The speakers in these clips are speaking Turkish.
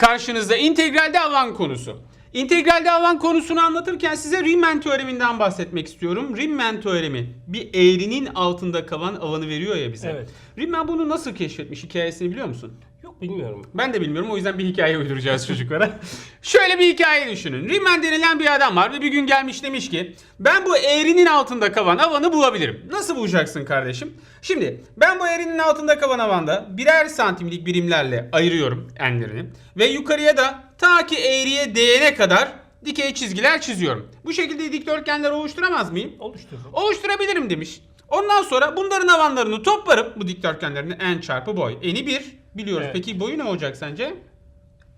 Karşınızda integralde alan konusu. İntegralde alan konusunu anlatırken size Riemann teoreminden bahsetmek istiyorum. Riemann teoremi bir eğrinin altında kalan alanı veriyor ya bize. Evet. Riemann bunu nasıl keşfetmiş hikayesini biliyor musun? Yok bilmiyorum. Ben de bilmiyorum o yüzden bir hikaye uyduracağız çocuklara. Şöyle bir hikaye düşünün. Riemann denilen bir adam var ve bir gün gelmiş demiş ki ben bu eğrinin altında kalan alanı bulabilirim. Nasıl bulacaksın kardeşim? Şimdi ben bu eğrinin altında kalan alanda birer santimlik birimlerle ayırıyorum enlerini ve yukarıya da ta ki eğriye değene kadar dikey çizgiler çiziyorum. Bu şekilde dikdörtgenler oluşturamaz mıyım? Oluştururum. oluşturabilirim demiş. Ondan sonra bunların alanlarını toplarım bu dikdörtgenlerin n çarpı boy. N'i 1 biliyoruz. Evet. Peki boyu ne olacak sence?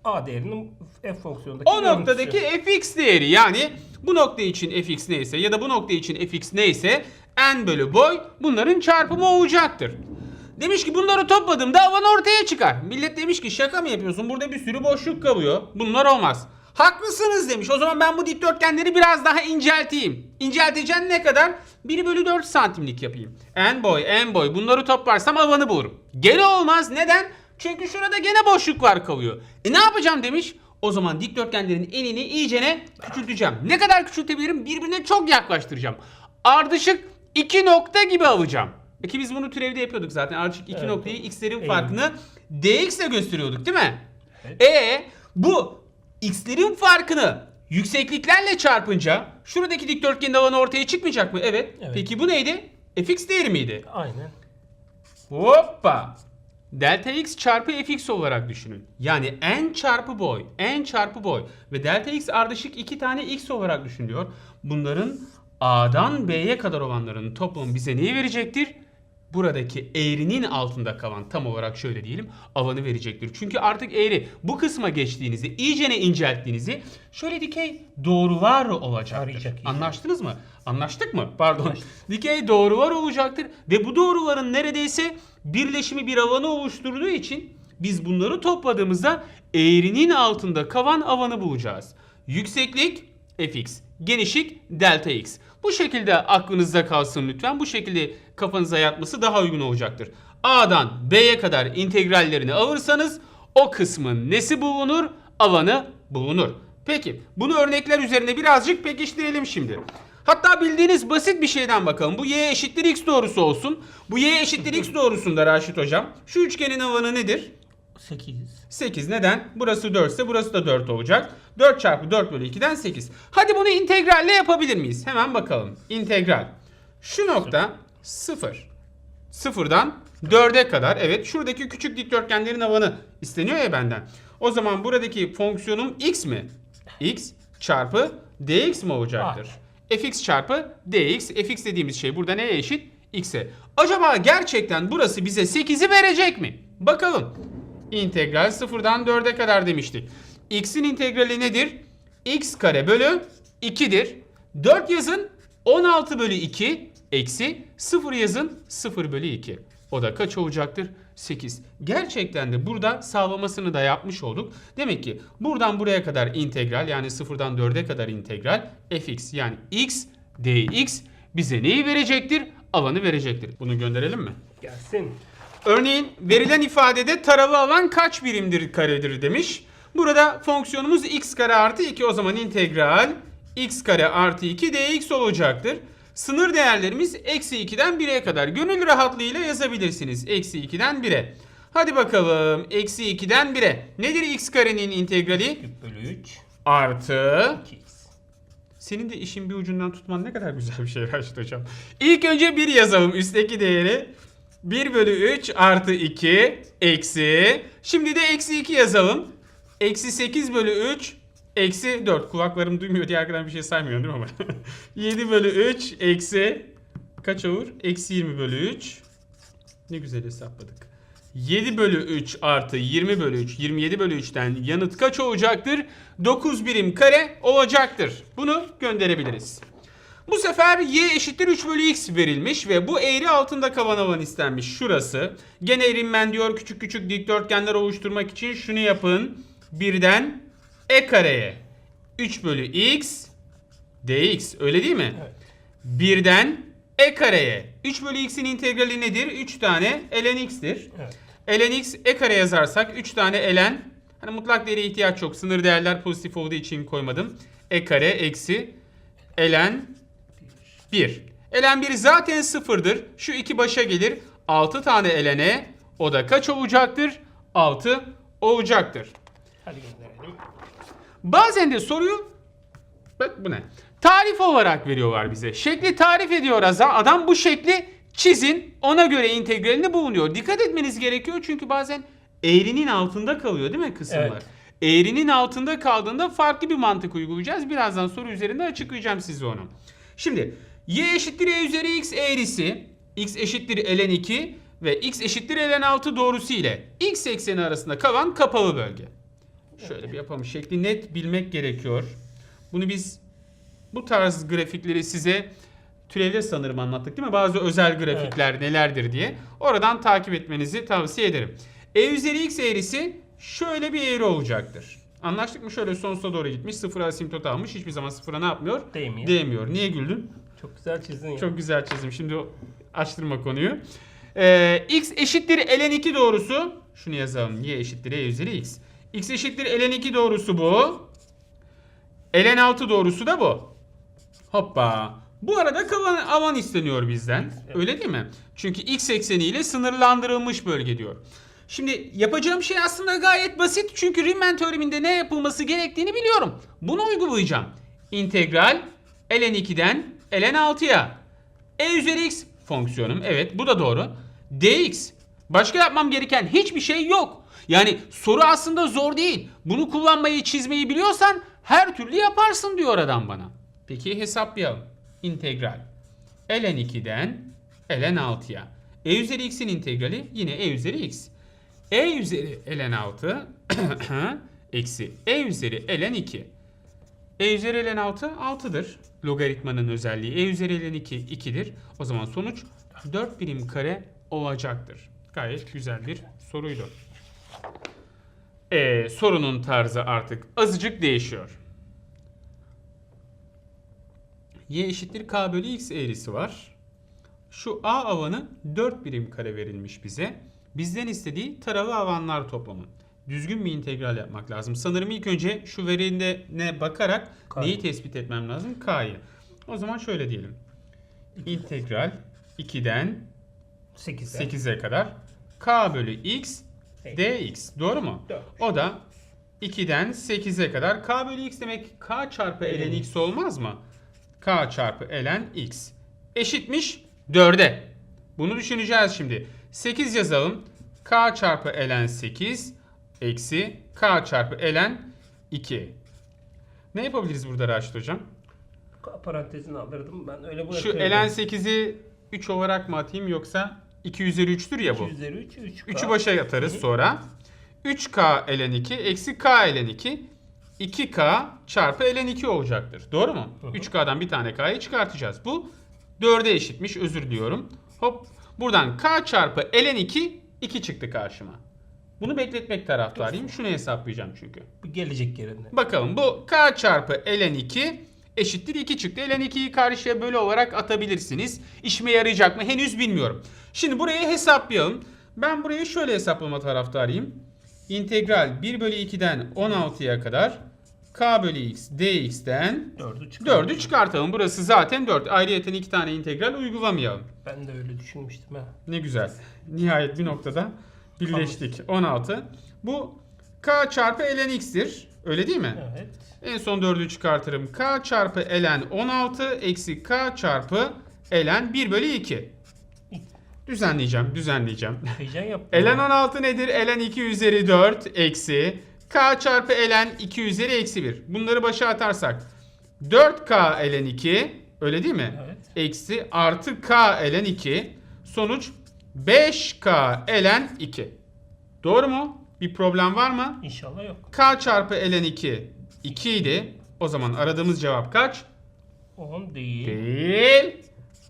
A değerinin f fonksiyonundaki O görüntüsü. noktadaki fx değeri yani bu nokta için fx neyse ya da bu nokta için fx neyse n bölü boy bunların çarpımı olacaktır. Demiş ki bunları topladığımda alan ortaya çıkar. Millet demiş ki şaka mı yapıyorsun? Burada bir sürü boşluk kalıyor. Bunlar olmaz. Haklısınız demiş. O zaman ben bu dikdörtgenleri biraz daha incelteyim. İncelteceğim ne kadar? 1 bölü 4 santimlik yapayım. En boy, en boy. Bunları toplarsam alanı bulurum. Gene olmaz. Neden? Çünkü şurada gene boşluklar kalıyor. E ne yapacağım demiş. O zaman dikdörtgenlerin enini iyicene küçülteceğim. Ne kadar küçültebilirim? Birbirine çok yaklaştıracağım. Ardışık iki nokta gibi alacağım. Peki biz bunu türevde yapıyorduk zaten. Ardışık iki Evet. noktayı x'lerin farkını dx ile gösteriyorduk değil mi? Evet. E bu x'lerin farkını yüksekliklerle çarpınca şuradaki dikdörtgenin alanı ortaya çıkmayacak mı? Evet. Evet. Peki bu neydi? fx değeri miydi? Aynen. Hoppa. Delta x çarpı fx olarak düşünün. Yani n çarpı boy, n çarpı boy ve delta x ardışık iki tane x olarak düşünülüyor. Bunların a'dan b'ye kadar olanların toplamı bize neyi verecektir? Buradaki eğrinin altında kalan tam olarak şöyle diyelim alanı verecektir. Çünkü artık eğri bu kısma geçtiğinizde iyicene incelttiğinizde şöyle dikey doğrular olacaktır. Arayacak. Anlaştınız mı? Anlaştık mı? Pardon. Anlaştık. Dikey doğrular olacaktır ve bu doğruların neredeyse birleşimi bir alanı oluşturduğu için biz bunları topladığımızda eğrinin altında kalan alanı bulacağız. Yükseklik fx, genişlik delta x. Bu şekilde aklınızda kalsın lütfen. Bu şekilde kafanıza yatması daha uygun olacaktır. A'dan B'ye kadar integrallerini alırsanız o kısmın nesi bulunur? Alanı bulunur. Peki bunu örnekler üzerine birazcık pekiştirelim şimdi. Hatta bildiğiniz basit bir şeyden bakalım. Bu y eşittir x doğrusu olsun. Bu y eşittir x doğrusunda Raşit hocam. Şu üçgenin alanı nedir? 8. 8 neden? Burası 4 ise burası da 4 olacak. 4 çarpı 4 bölü 2'den 8. Hadi bunu integralle yapabilir miyiz? Hemen bakalım. İntegral. Şu nokta 0. Sıfırdan 4'e kadar. Evet şuradaki küçük dikdörtgenlerin alanı isteniyor ya benden. O zaman buradaki fonksiyonum x mi? x çarpı dx mi olacaktır? fx çarpı dx. fx dediğimiz şey burada neye eşit? x'e. Acaba gerçekten burası bize 8'i verecek mi? Bakalım. İntegral sıfırdan 4'e kadar demiştik. x'in integrali nedir? x kare bölü 2'dir. 4 yazın 16 bölü 2 eksi 0 yazın 0 bölü 2. O da kaç olacaktır? 8. Gerçekten de burada sağlamasını da yapmış olduk. Demek ki buradan buraya kadar integral yani 0'dan 4'e kadar integral fx yani x dx bize neyi verecektir? Alanı verecektir. Bunu gönderelim mi? Gelsin. Örneğin verilen ifadede taralı alan kaç birimdir karedir demiş. Burada fonksiyonumuz x kare artı 2 o zaman integral x kare artı 2 dx olacaktır. Sınır değerlerimiz eksi 2'den 1'e kadar. Gönül rahatlığıyla yazabilirsiniz. Eksi 2'den 1'e. Hadi bakalım. Eksi 2'den 1'e. Nedir x karenin integrali? Küp bölü 3. Artı 2x. senin de işin bir ucundan tutman ne kadar güzel bir şey Raşit Hocam. İlk önce 1 yazalım üstteki değeri. 1 bölü 3 artı 2 eksi. Şimdi de eksi 2 yazalım. Eksi 8 bölü 3 eksi 4. Kulaklarım duymuyor diye arkadan bir şey saymıyorum değil mi ama? 7 bölü 3 eksi kaç olur? Eksi 20 bölü 3. Ne güzel hesapladık. 7 bölü 3 artı 20 bölü 3 27 bölü 3'ten yanıt kaç olacaktır? 9 birim kare olacaktır. Bunu gönderebiliriz. Bu sefer y eşittir 3 bölü x verilmiş ve bu eğri altında kalan alan istenmiş. Şurası. Gene Riemann diyor küçük küçük dikdörtgenler oluşturmak için şunu yapın. Birden e kareye 3 bölü x dx öyle değil mi? Evet. Birden e kareye 3 bölü x'in integrali nedir? 3 tane ln x'tir. Evet. ln x e kare yazarsak 3 tane ln Hani mutlak değere ihtiyaç yok. Sınır değerler pozitif olduğu için koymadım. E kare eksi ln 1. ln 1 zaten sıfırdır. Şu iki başa gelir. 6 tane ln'e o da kaç olacaktır? 6 olacaktır. Hadi gönderelim. Bazen de soruyu bak bu ne? Tarif olarak veriyorlar bize. Şekli tarif ediyor Azam. Adam bu şekli çizin. Ona göre integralini bulunuyor. Dikkat etmeniz gerekiyor çünkü bazen eğrinin altında kalıyor değil mi kısımlar? Evet. Eğrinin altında kaldığında farklı bir mantık uygulayacağız. Birazdan soru üzerinde açıklayacağım size onu. Şimdi y eşittir e üzeri x eğrisi, x eşittir ln 2 ve x eşittir ln 6 doğrusu ile x ekseni arasında kalan kapalı bölge. Şöyle bir yapalım. Şekli net bilmek gerekiyor. Bunu biz bu tarz grafikleri size türevde sanırım anlattık değil mi? Bazı özel grafikler nelerdir diye. Oradan takip etmenizi tavsiye ederim. E üzeri x eğrisi şöyle bir eğri olacaktır. Anlaştık mı? Şöyle sonsuza doğru gitmiş. Sıfıra asimtot almış. Hiçbir zaman sıfıra ne yapmıyor? Değmiyor. Değmiyor. Niye güldün? Çok güzel çizdin ya. Çok güzel çizim. Şimdi açtırma konuyu. Ee, x eşittir ln 2 doğrusu. Şunu yazalım. Y eşittir e üzeri x. x eşittir ln 2 doğrusu bu. ln 6 doğrusu da bu. Hoppa. Bu arada kalan alan isteniyor bizden. Öyle değil mi? Çünkü x ekseniyle sınırlandırılmış bölge diyor. Şimdi yapacağım şey aslında gayet basit. Çünkü Riemann teoreminde ne yapılması gerektiğini biliyorum. Bunu uygulayacağım. İntegral ln 2'den ln 6'ya. e üzeri x fonksiyonum. Evet bu da doğru. dx. Başka yapmam gereken hiçbir şey yok. Yani soru aslında zor değil. Bunu kullanmayı çizmeyi biliyorsan her türlü yaparsın diyor adam bana. Peki hesaplayalım. İntegral. ln 2'den ln 6'ya. e üzeri x'in integrali yine e üzeri x. e üzeri ln 6 eksi e üzeri ln 2. E üzeri ln 6 6'dır. Logaritmanın özelliği. E üzeri ln 2 2'dir. O zaman sonuç 4 birim kare olacaktır. Gayet güzel bir soruydu. E, sorunun tarzı artık azıcık değişiyor. Y eşittir k bölü x eğrisi var. Şu A avanı 4 birim kare verilmiş bize. Bizden istediği taralı avanlar toplamı. Düzgün bir integral yapmak lazım. Sanırım ilk önce şu verine bakarak K'yı. neyi tespit etmem lazım? K'yı. O zaman şöyle diyelim. İntegral 2'den 8'e. 8'e kadar k bölü x dx. Doğru mu? Doğru. O da 2'den 8'e kadar k bölü x demek k çarpı ln x olmaz mı? k çarpı ln x eşitmiş 4'e. Bunu düşüneceğiz şimdi. 8 yazalım. k çarpı ln 8 eksi k çarpı ln 2. Ne yapabiliriz burada Raşit hocam? K parantezini alırdım ben öyle Şu bırakıyorum. ln 8'i 3 olarak mı atayım yoksa 2 üzeri 3'tür ya bu. 2 üzeri 3 3 3'ü başa yatarız sonra. 3k ln 2 eksi k ln 2 2k çarpı ln 2 olacaktır. Doğru mu? Hı hı. 3k'dan bir tane k'yı çıkartacağız. Bu 4'e eşitmiş özür diliyorum. Hop buradan k çarpı ln 2 2 çıktı karşıma. Bunu bekletmek taraftarıyım. Şunu hesaplayacağım çünkü. Bu gelecek yerine. Bakalım bu k çarpı ln 2 eşittir 2 çıktı. ln 2'yi karşıya bölü olarak atabilirsiniz. İşime yarayacak mı henüz bilmiyorum. Şimdi burayı hesaplayalım. Ben burayı şöyle hesaplama taraftarıyım. İntegral 1 bölü 2'den 16'ya kadar k bölü x dx'ten 4'ü çıkar. 4'ü çıkartalım. Burası zaten 4. Ayrıyeten 2 tane integral uygulamayalım. Ben de öyle düşünmüştüm ha. Ne güzel. Nihayet bir noktada birleştik. 16. Bu k çarpı ln x'tir. Öyle değil mi? Evet. En son 4'ü çıkartırım. K çarpı ln 16 eksi K çarpı ln 1 bölü 2. Düzenleyeceğim, düzenleyeceğim. Heyecan yaptım. ln 16 nedir? ln 2 üzeri 4 eksi K çarpı ln 2 üzeri eksi 1. Bunları başa atarsak 4K ln 2 öyle değil mi? Evet. Eksi artı K ln 2 sonuç 5K ln 2. Doğru mu? Bir problem var mı? İnşallah yok. K çarpı ln 2 2 idi. O zaman aradığımız cevap kaç? 10 değil. Değil.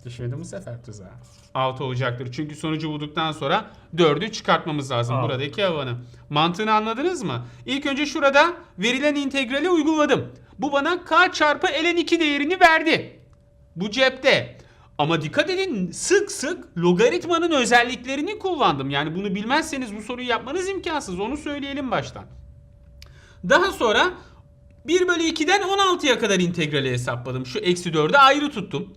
Düşmedim bu sefer tuzağa. 6 olacaktır. Çünkü sonucu bulduktan sonra 4'ü çıkartmamız lazım Altı. buradaki havanı. Mantığını anladınız mı? İlk önce şurada verilen integrali uyguladım. Bu bana k çarpı ln 2 değerini verdi. Bu cepte. Ama dikkat edin sık sık logaritmanın özelliklerini kullandım. Yani bunu bilmezseniz bu soruyu yapmanız imkansız. Onu söyleyelim baştan. Daha sonra 1 bölü 2'den 16'ya kadar integrali hesapladım. Şu eksi 4'ü ayrı tuttum.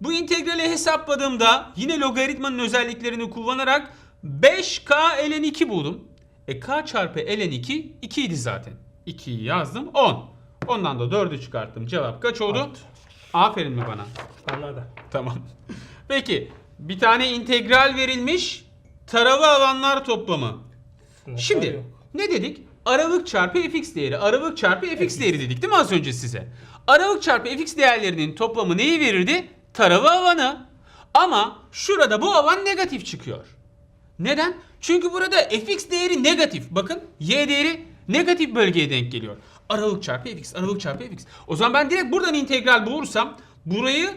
Bu integrali hesapladığımda yine logaritmanın özelliklerini kullanarak 5k ln 2 buldum. E k çarpı ln 2 2 idi zaten. 2'yi yazdım 10. Ondan da 4'ü çıkarttım. Cevap kaç oldu? Altı. Aferin mi bana? Bana da. Tamam. Peki bir tane integral verilmiş. Taralı alanlar toplamı. Sınıflar Şimdi yok. ne dedik? Aralık çarpı fx değeri. Aralık çarpı fx değeri dedik değil mi az önce size? Aralık çarpı fx değerlerinin toplamı neyi verirdi? Taralı alanı. Ama şurada bu alan negatif çıkıyor. Neden? Çünkü burada fx değeri negatif. Bakın y değeri negatif bölgeye denk geliyor. Aralık çarpı fx, aralık çarpı fx. O zaman ben direkt buradan integral bulursam burayı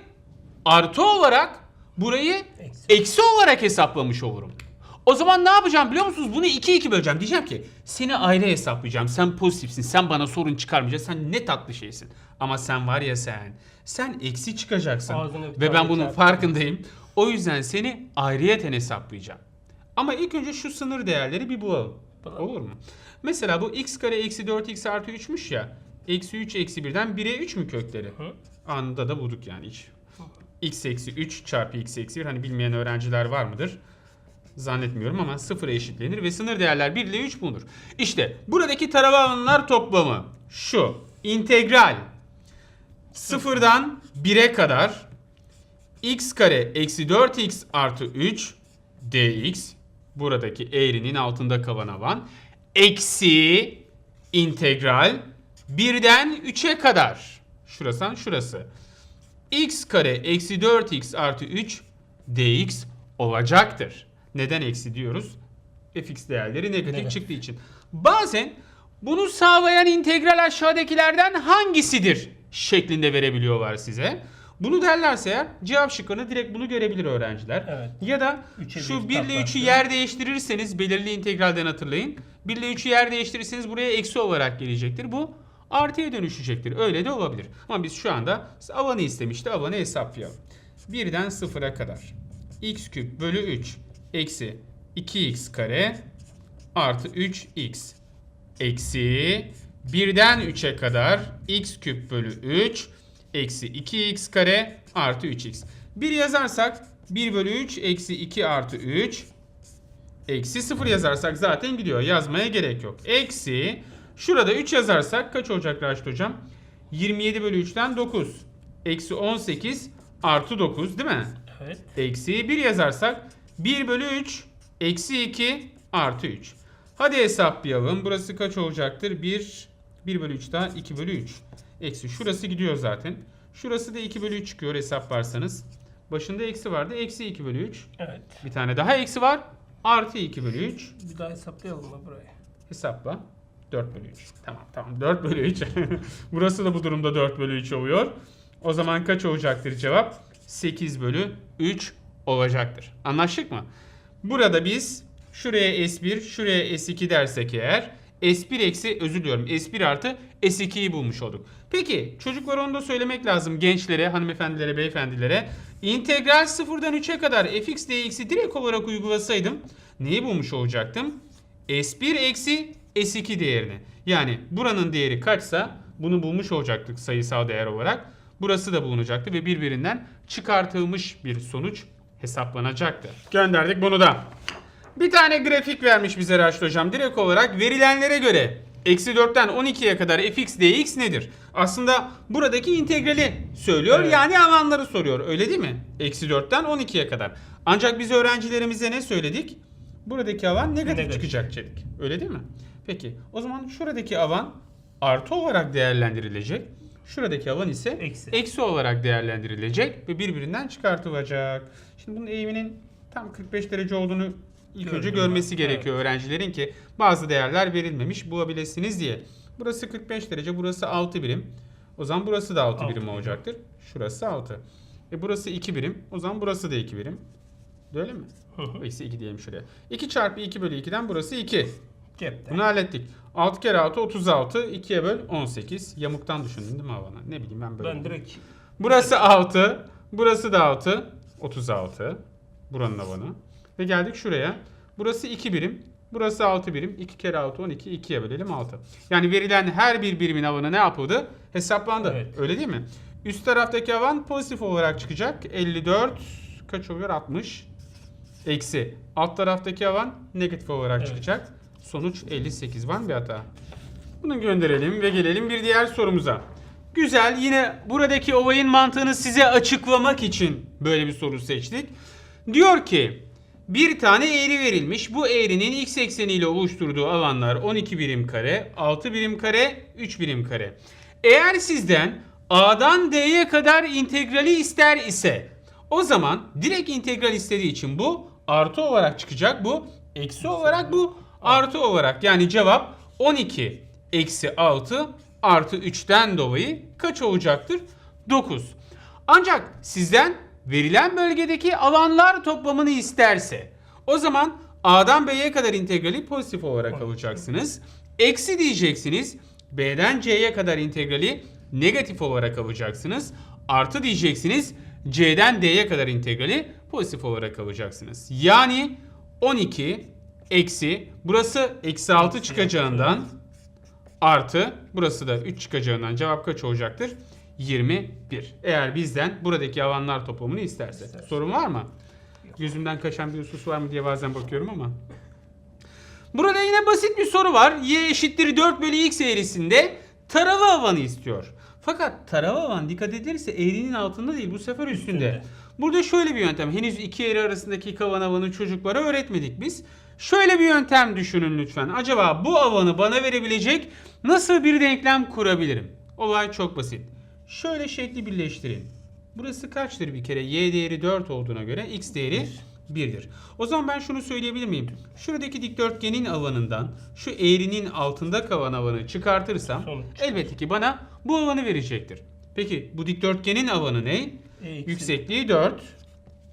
artı olarak burayı Eksi. eksi olarak hesaplamış olurum. O zaman ne yapacağım biliyor musunuz? Bunu 2 2 böleceğim. Diyeceğim ki seni ayrı hesaplayacağım. Sen pozitifsin. Sen bana sorun çıkarmayacaksın. Sen ne tatlı şeysin. Ama sen var ya sen. Sen eksi çıkacaksın. Ağzına bir Ve ben bunun çarpı. farkındayım. O yüzden seni ayrıyeten hesaplayacağım. Ama ilk önce şu sınır değerleri bir bulalım. Bulalım. Olur mu? Mesela bu x kare eksi 4x artı 3'müş ya. Eksi 3 eksi 1'den 1'e 3 mü kökleri? Hı. Anında da bulduk yani hiç. x eksi 3 çarpı x eksi 1 hani bilmeyen öğrenciler var mıdır? Zannetmiyorum ama sıfıra eşitlenir ve sınır değerler 1 ile 3 bulunur. İşte buradaki alanlar toplamı şu. integral sıfırdan 1'e kadar x kare eksi 4x artı 3 dx buradaki eğrinin altında kalan alan eksi integral 1'den 3'e kadar şurasından şurası x kare eksi 4x artı 3 dx olacaktır. Neden eksi diyoruz? fx değerleri negatif Negatif. çıktığı için. Bazen bunu sağlayan integral aşağıdakilerden hangisidir şeklinde verebiliyorlar size. Bunu derlerse eğer cevap şıkkını direkt bunu görebilir öğrenciler. Evet. Ya da Üçe şu bir 1 ile 3'ü katlarsın. yer değiştirirseniz belirli integralden hatırlayın. 1 ile 3'ü yer değiştirirseniz buraya eksi olarak gelecektir. Bu artıya dönüşecektir. Öyle de olabilir. Ama biz şu anda alanı istemişti. Alanı hesaplayalım. 1'den 0'a kadar. x küp bölü 3 eksi 2x kare artı 3x eksi 1'den 3'e kadar x küp bölü 3 eksi 2x kare artı 3x. 1 yazarsak 1 bölü 3 eksi 2 artı 3 eksi 0 yazarsak zaten gidiyor. Yazmaya gerek yok. Eksi şurada 3 yazarsak kaç olacak Raşit hocam? 27 bölü 3'ten 9. Eksi 18 artı 9 değil mi? Evet. Eksi 1 yazarsak 1 bölü 3 eksi 2 artı 3. Hadi hesaplayalım. Burası kaç olacaktır? 1, 1 bölü 3 daha 2 bölü 3. Eksi şurası gidiyor zaten. Şurası da 2 bölü 3 çıkıyor hesaplarsanız. Başında eksi vardı. Eksi 2 bölü 3. Evet. Bir tane daha eksi var. Artı 2 bölü 3. Bir daha hesaplayalım mı burayı? Hesapla. 4 bölü 3. Tamam tamam 4 bölü 3. Burası da bu durumda 4 bölü 3 oluyor. O zaman kaç olacaktır cevap? 8 bölü 3 olacaktır. Anlaştık mı? Burada biz şuraya S1, şuraya S2 dersek eğer S1 eksi özür diliyorum S1 artı S2'yi bulmuş olduk. Peki çocuklar onu da söylemek lazım gençlere, hanımefendilere, beyefendilere. İntegral 0'dan 3'e kadar fx dx'i direkt olarak uygulasaydım neyi bulmuş olacaktım? S1 eksi S2 değerini. Yani buranın değeri kaçsa bunu bulmuş olacaktık sayısal değer olarak. Burası da bulunacaktı ve birbirinden çıkartılmış bir sonuç hesaplanacaktı. Gönderdik bunu da. Bir tane grafik vermiş bize Raşit Hocam. Direkt olarak verilenlere göre eksi 4'ten 12'ye kadar fx dx nedir? Aslında buradaki integrali söylüyor Evet. yani alanları soruyor öyle değil mi? Eksi 4'ten 12'ye kadar. Ancak biz öğrencilerimize ne söyledik? Buradaki alan negatif, Negatif. çıkacak dedik. Öyle değil mi? Peki o zaman şuradaki alan artı olarak değerlendirilecek. Şuradaki alan ise Eksi. eksi olarak değerlendirilecek ve birbirinden çıkartılacak. Şimdi bunun eğiminin tam 45 derece olduğunu ilk önce Gördüm görmesi ben. gerekiyor öğrencilerin ki bazı değerler verilmemiş bulabilirsiniz diye. Burası 45 derece, burası 6 birim. O zaman burası da 6 Altı birim birim. olacaktır. Şurası 6. E burası 2 birim. O zaman burası da 2 birim. Öyle mi? Eksi 2 diyelim şuraya. 2 çarpı 2 bölü 2'den burası 2. Cepte. Bunu hallettik. 6 kere 6 36. 2'ye böl 18. Yamuktan düşündün değil mi havana? Ne bileyim ben böyle. Ben direkt Burası 6. Burası da 6. 36. Buranın alanı. Ve geldik şuraya. Burası 2 birim. Burası 6 birim. 2 kere 6 12. 2'ye bölelim 6. Yani verilen her bir birimin alanı ne yapıldı? Hesaplandı. Evet. Öyle değil mi? Üst taraftaki alan pozitif olarak çıkacak. 54 kaç oluyor? 60. Eksi. Alt taraftaki alan negatif olarak Evet. çıkacak. Sonuç 58 var mı bir hata? Bunu gönderelim ve gelelim bir diğer sorumuza. Güzel yine buradaki olayın mantığını size açıklamak için böyle bir soru seçtik. Diyor ki bir tane eğri verilmiş. Bu eğrinin x ekseniyle oluşturduğu alanlar 12 birim kare, 6 birim kare, 3 birim kare. Eğer sizden A'dan D'ye kadar integrali ister ise o zaman direkt integral istediği için bu artı olarak çıkacak. Bu eksi olarak bu artı olarak. Yani cevap 12 eksi 6 artı 3'ten dolayı kaç olacaktır? 9. Ancak sizden verilen bölgedeki alanlar toplamını isterse o zaman A'dan B'ye kadar integrali pozitif olarak alacaksınız. Eksi diyeceksiniz. B'den C'ye kadar integrali negatif olarak alacaksınız. Artı diyeceksiniz. C'den D'ye kadar integrali pozitif olarak alacaksınız. Yani 12 eksi burası eksi 6 çıkacağından artı burası da 3 çıkacağından cevap kaç olacaktır? 21. Eğer bizden buradaki alanlar toplamını isterse. İsterse. Sorun var mı? Gözümden kaçan bir husus var mı diye bazen bakıyorum ama. Burada yine basit bir soru var. Y eşittir 4 bölü x eğrisinde tarafı alanı istiyor. Fakat tarafı alan dikkat edilirse eğrinin altında değil bu sefer üstünde. Üstünde. Burada şöyle bir yöntem. Henüz iki eğri arasındaki kavan alanı çocuklara öğretmedik biz. Şöyle bir yöntem düşünün lütfen. Acaba bu alanı bana verebilecek nasıl bir denklem kurabilirim? Olay çok basit. Şöyle şekli birleştirin. Burası kaçtır bir kere? Y değeri 4 olduğuna göre x değeri 1'dir. O zaman ben şunu söyleyebilir miyim? Şuradaki dikdörtgenin alanından şu eğrinin altında kalan alanı çıkartırsam Sonuç. elbette ki bana bu alanı verecektir. Peki bu dikdörtgenin alanı ne? E eksi- Yüksekliği 4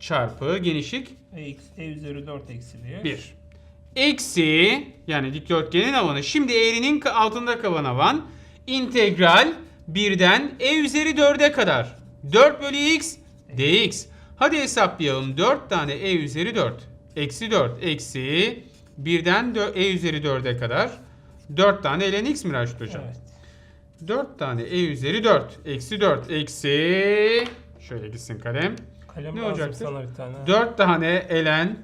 çarpı genişlik E, eksi- e üzeri 4 eksiliyor. 1. Eksi yani dikdörtgenin alanı. Şimdi eğrinin altında kalan alan integral 1'den e üzeri 4'e kadar. 4 bölü x dx. Hadi hesaplayalım. 4 tane e üzeri 4. Eksi 4 eksi 1'den dö- e üzeri 4'e kadar. 4 tane ln x mi Raşit hocam? Evet. 4 tane e üzeri 4. Eksi 4 eksi... Şöyle gitsin kalem. Kalem Ne olacaktır? sana bir tane. 4 tane elen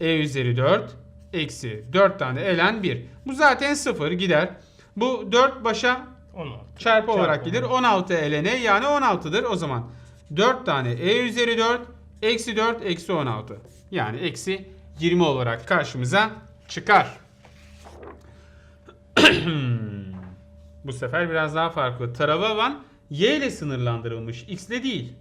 e üzeri 4 eksi 4 tane elen 1. Bu zaten 0 gider. Bu 4 başa 16. çarpı olarak Çarpı gelir. 16 elene yani 16'dır. O zaman 4 tane e üzeri 4 eksi 4 eksi 16. Yani eksi 20 olarak karşımıza çıkar. Bu sefer biraz daha farklı. Tarafı alan y ile sınırlandırılmış. x ile değil.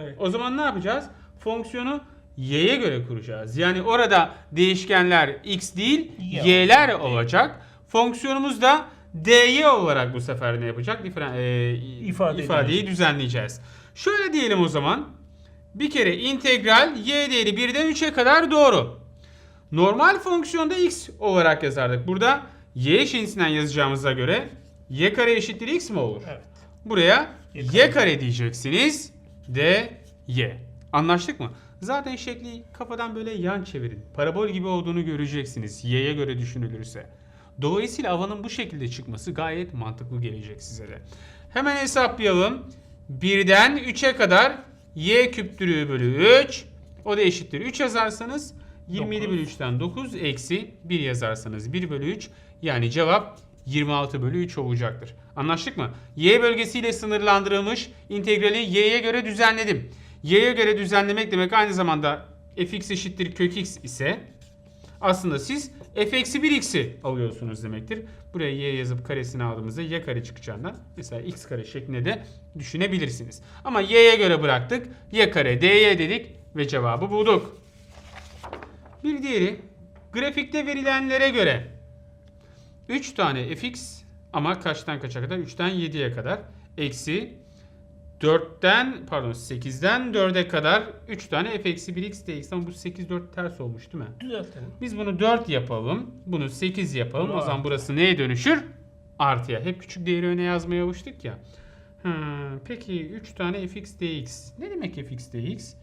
Evet. O zaman ne yapacağız? Fonksiyonu y'ye göre kuracağız. Yani orada değişkenler x değil y'ler olacak. Fonksiyonumuz da dy olarak bu sefer ne yapacak? Diferen, e, İfade ifadeyi edilecek. düzenleyeceğiz. Şöyle diyelim o zaman. Bir kere integral y değeri 1'den 3'e kadar doğru. Normal fonksiyonda x olarak yazardık. Burada y cinsinden yazacağımıza göre y kare eşittir x mi olur? Evet. Buraya Y y kare diyeceksiniz. D y. Anlaştık mı? Zaten şekli kafadan böyle yan çevirin. Parabol gibi olduğunu göreceksiniz. Y'ye göre düşünülürse. Dolayısıyla alanın bu şekilde çıkması gayet mantıklı gelecek size de. Hemen hesaplayalım. 1'den 3'e kadar y küptürü bölü 3. O da eşittir 3 yazarsanız 27 bölü 3'ten 9 eksi 1 yazarsanız 1 bölü 3. Yani cevap 26 bölü 3 olacaktır. Anlaştık mı? Y bölgesiyle sınırlandırılmış integrali y'ye göre düzenledim. Y'ye göre düzenlemek demek aynı zamanda fx eşittir kök x ise aslında siz f eksi 1x'i alıyorsunuz demektir. Buraya y yazıp karesini aldığımızda y kare çıkacağından mesela x kare şeklinde de düşünebilirsiniz. Ama y'ye göre bıraktık. y kare dy dedik ve cevabı bulduk. Bir diğeri grafikte verilenlere göre 3 tane fx ama kaçtan kaça kadar? 3'ten 7'ye kadar eksi 4'ten pardon 8'den 4'e kadar 3 tane f eksi 1x dx ama bu 8 4 ters olmuş değil mi? Düzeltelim. Biz bunu 4 yapalım. Bunu 8 yapalım. Bunu o zaman artı. burası neye dönüşür? Artıya. Hep küçük değeri öne yazmaya alıştık ya. Ha, peki 3 tane fx dx. Ne demek fx dx?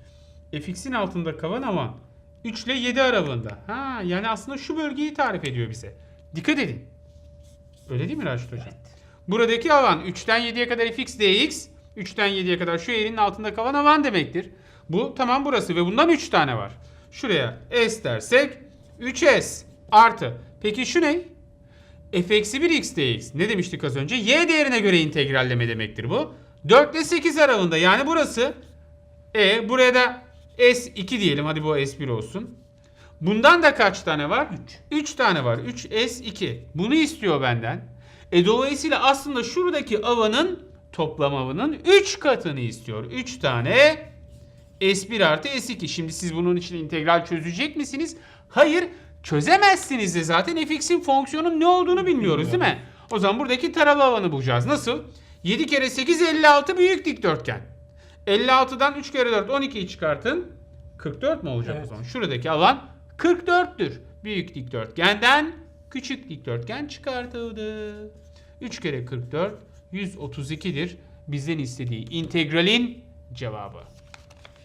fx'in altında kalan ama 3 ile 7 aralığında. Ha yani aslında şu bölgeyi tarif ediyor bize. Dikkat edin. Öyle değil mi Raşit Hocam? Buradaki alan 3'ten 7'ye kadar fx dx. 3'ten 7'ye kadar şu eğrinin altında kalan alan demektir. Bu tamam burası ve bundan 3 tane var. Şuraya s dersek 3s artı. Peki şu ne? f eksi 1 x dx. Ne demiştik az önce? y değerine göre integralleme demektir bu. 4 ile 8 aralığında yani burası e buraya da S2 diyelim. Hadi bu S1 olsun. Bundan da kaç tane var? 3. 3 tane var. 3 S2. Bunu istiyor benden. E dolayısıyla aslında şuradaki alanın toplam alanın 3 katını istiyor. 3 tane S1 artı S2. Şimdi siz bunun için integral çözecek misiniz? Hayır. Çözemezsiniz de zaten fx'in fonksiyonun ne olduğunu bilmiyoruz değil mi? O zaman buradaki taralı alanı bulacağız. Nasıl? 7 kere 8 56 büyük dikdörtgen. 56'dan 3 kere 4 12'yi çıkartın. 44 mu olacak Evet. o zaman? Şuradaki alan 44'tür. Büyük dikdörtgenden küçük dikdörtgen çıkartıldı. 3 kere 44 132'dir. Bizden istediği integralin cevabı.